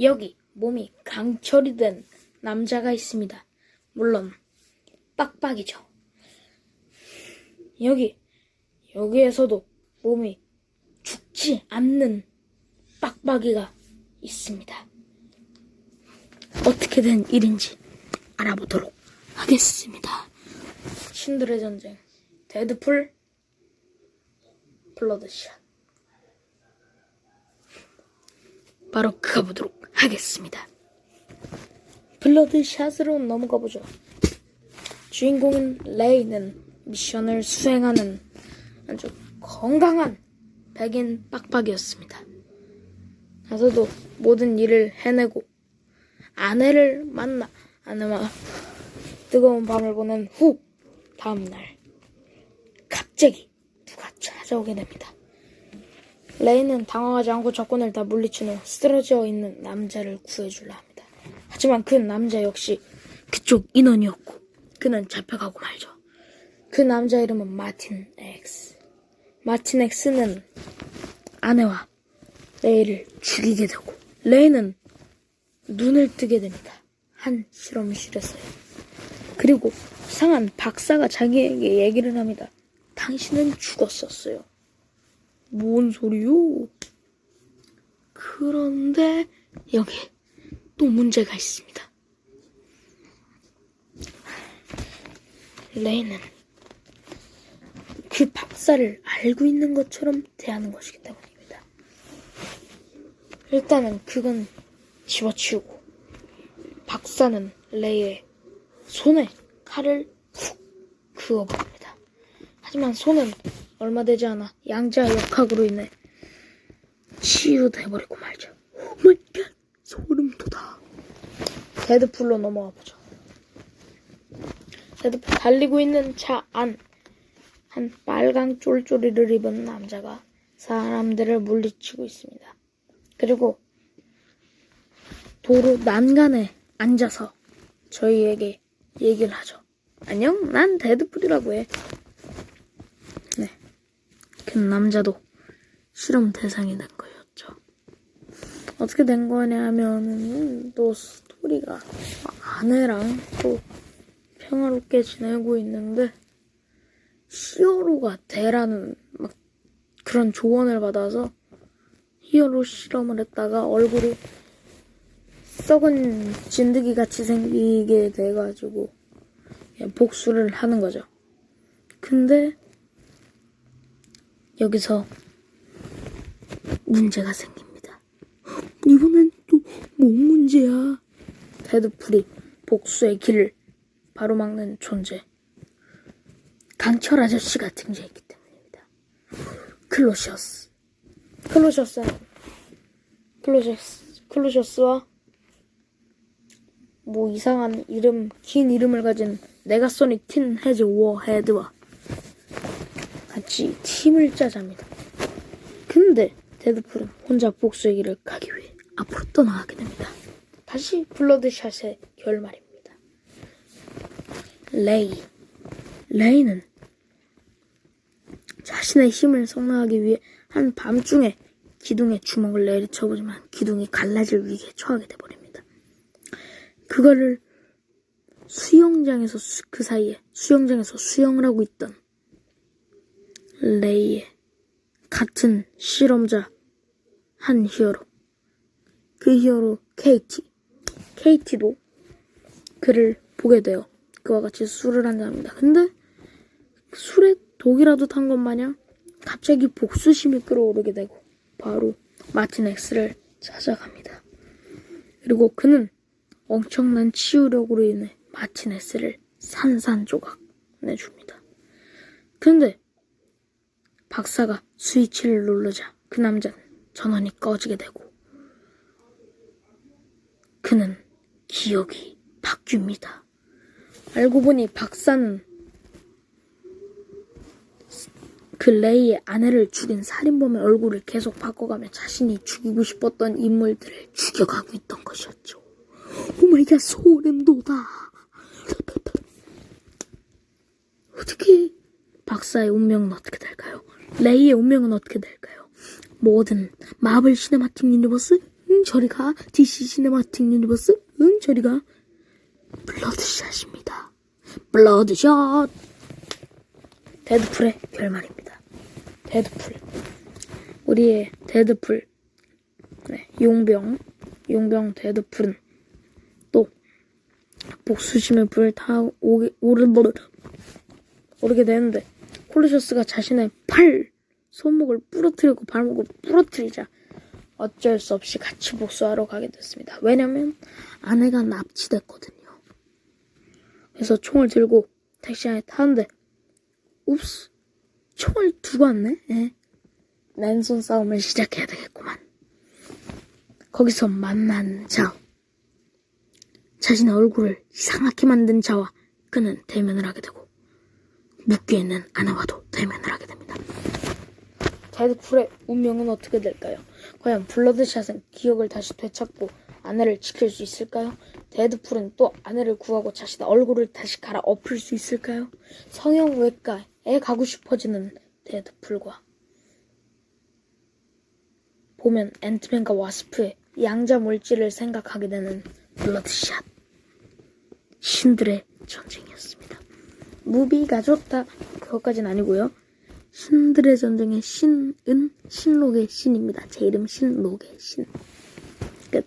여기 몸이 강철이 된 남자가 있습니다. 물론 빡빡이죠. 여기 여기에서도 몸이 죽지 않는 빡빡이가 있습니다. 어떻게 된 일인지 알아보도록 하겠습니다. 신들의 전쟁 데드풀 블러드샷 바로 가보도록 하겠습니다. 블러드샷으로 넘어가 보죠. 주인공인 레이는 미션을 수행하는 아주 건강한 백인 빡빡이었습니다. 가서도 모든 일을 해내고 아내를 만나 아내와 뜨거운 밤을 보낸 후 다음날 갑자기 누가 찾아오게 됩니다. 레이는 당황하지 않고 적군을 다 물리친 후 쓰러져 있는 남자를 구해주려 합니다. 하지만 그 남자 역시 그쪽 인원이었고 그는 잡혀가고 말죠. 그 남자 이름은 마틴 X. 마틴 X는 아내와 레이를 죽이게 되고 레이는 눈을 뜨게 됩니다. 한 실험실에서요. 그리고 이상한 박사가 자기에게 얘기를 합니다. 당신은 죽었었어요. 뭔 소리요? 그런데 여기 또 문제가 있습니다. 레이는 그 박사를 알고 있는 것처럼 대하는 것이기 때문입니다. 일단은 그건 집어치우고 박사는 레이의 손에 칼을 푹 그어버립니다. 하지만 손은 얼마 되지 않아 양자 역학으로 인해 치유돼버리고 말죠. 오마이갓 소름 돋아. 데드풀로 넘어가 보죠. 데드풀 달리고 있는 차 안 한 빨강 쫄쫄이를 입은 남자가 사람들을 물리치고 있습니다. 그리고 도로 난간에 앉아서 저희에게 얘기를 하죠. 안녕, 난 데드풀이라고 해. 네. 그 남자도 실험 대상이 된 거였죠. 어떻게 된 거냐 하면은 또 스토리가 아내랑 또 평화롭게 지내고 있는데 히어로가 되라는 막 그런 조언을 받아서 히어로 실험을 했다가 얼굴이 썩은 진드기 같이 생기게 돼가지고 복수를 하는 거죠. 근데 여기서 문제가 생깁니다. 이번엔 또 뭔 문제야? 데드풀이 복수의 길을 바로 막는 존재. 강철 아저씨가 등장했기 때문입니다. 클로셔스. 클로셔스는 클로셔스, 클로셔스와 뭐 이상한 이름, 긴 이름을 가진 네가소닉 틴 헤즈 워헤드와 같이 팀을 짜자 합니다. 근데 데드풀은 혼자 복수의 길을 가기 위해 앞으로 떠나가게 됩니다. 다시 블러드샷의 결말입니다. 레이. 레이는 자신의 힘을 성장하기 위해 한 밤중에 기둥에 주먹을 내리쳐보지만 기둥이 갈라질 위기에 처하게 돼버립니다. 그거를 수영장에서 수- 그 사이에 수영장에서 수영을 하고 있던 레이의 같은 실험자 한 히어로 그 히어로 케이티 케이티도 그를 보게 돼요. 그와 같이 술을 한잔합니다. 근데 술에 독이라도 탄 것 마냥 갑자기 복수심이 끌어오르게 되고 바로 마틴 엑스를 찾아갑니다. 그리고 그는 엄청난 치유력으로 인해 마틴 엑스를 산산조각 내줍니다. 근데 박사가 스위치를 누르자 그 남자는 전원이 꺼지게 되고 그는 기억이 바뀝니다. 알고 보니 박사는 그 레이의 아내를 죽인 살인범의 얼굴을 계속 바꿔가며 자신이 죽이고 싶었던 인물들을 죽여가고 있던 것이었죠. 오마이갓 소름 돋아. 어떻게 박사의 운명은 어떻게 될까요? 레이의 운명은 어떻게 될까요? 모든 마블 시네마틱 유니버스? 응 저리 가. DC 시네마틱 유니버스? 응 저리 가. 블러드샷입니다. 블러드샷! 데드풀의 결말입니다. 데드풀. 우리의 데드풀. 네, 용병. 용병 데드풀은 또 복수심의 불을 타 오게 오르 오르게 되는데 콜루셔스가 자신의 팔 손목을 부러뜨리고 발목을 부러뜨리자 어쩔 수 없이 같이 복수하러 가게 됐습니다. 왜냐면 아내가 납치됐거든요. 그래서 총을 들고 택시 안에 타는데 웁스 총을 두고 왔네. 예. 맨손 싸움을 시작해야 되겠구만. 거기서 만난 자 자신의 얼굴을 이상하게 만든 자와 그는 대면을 하게 되고 있는 아내와도 대면을 하게 됩니다. 데드풀의 운명은 어떻게 될까요? 과연 블러드샷은 기억을 다시 되찾고 아내를 지킬 수 있을까요? 데드풀은 또 아내를 구하고 자신의 얼굴을 다시 갈아 엎을 수 있을까요? 성형외과에 가고 싶어지는 데드풀과 보면 앤트맨과 와스프의 양자 물질을 생각하게 되는 블러드샷 신들의 전쟁이었습니다. 무비가 좋다 그것까진 아니고요. 신들의 전쟁의 신은 신록의 신입니다. 제 이름 신록의 신. 끝.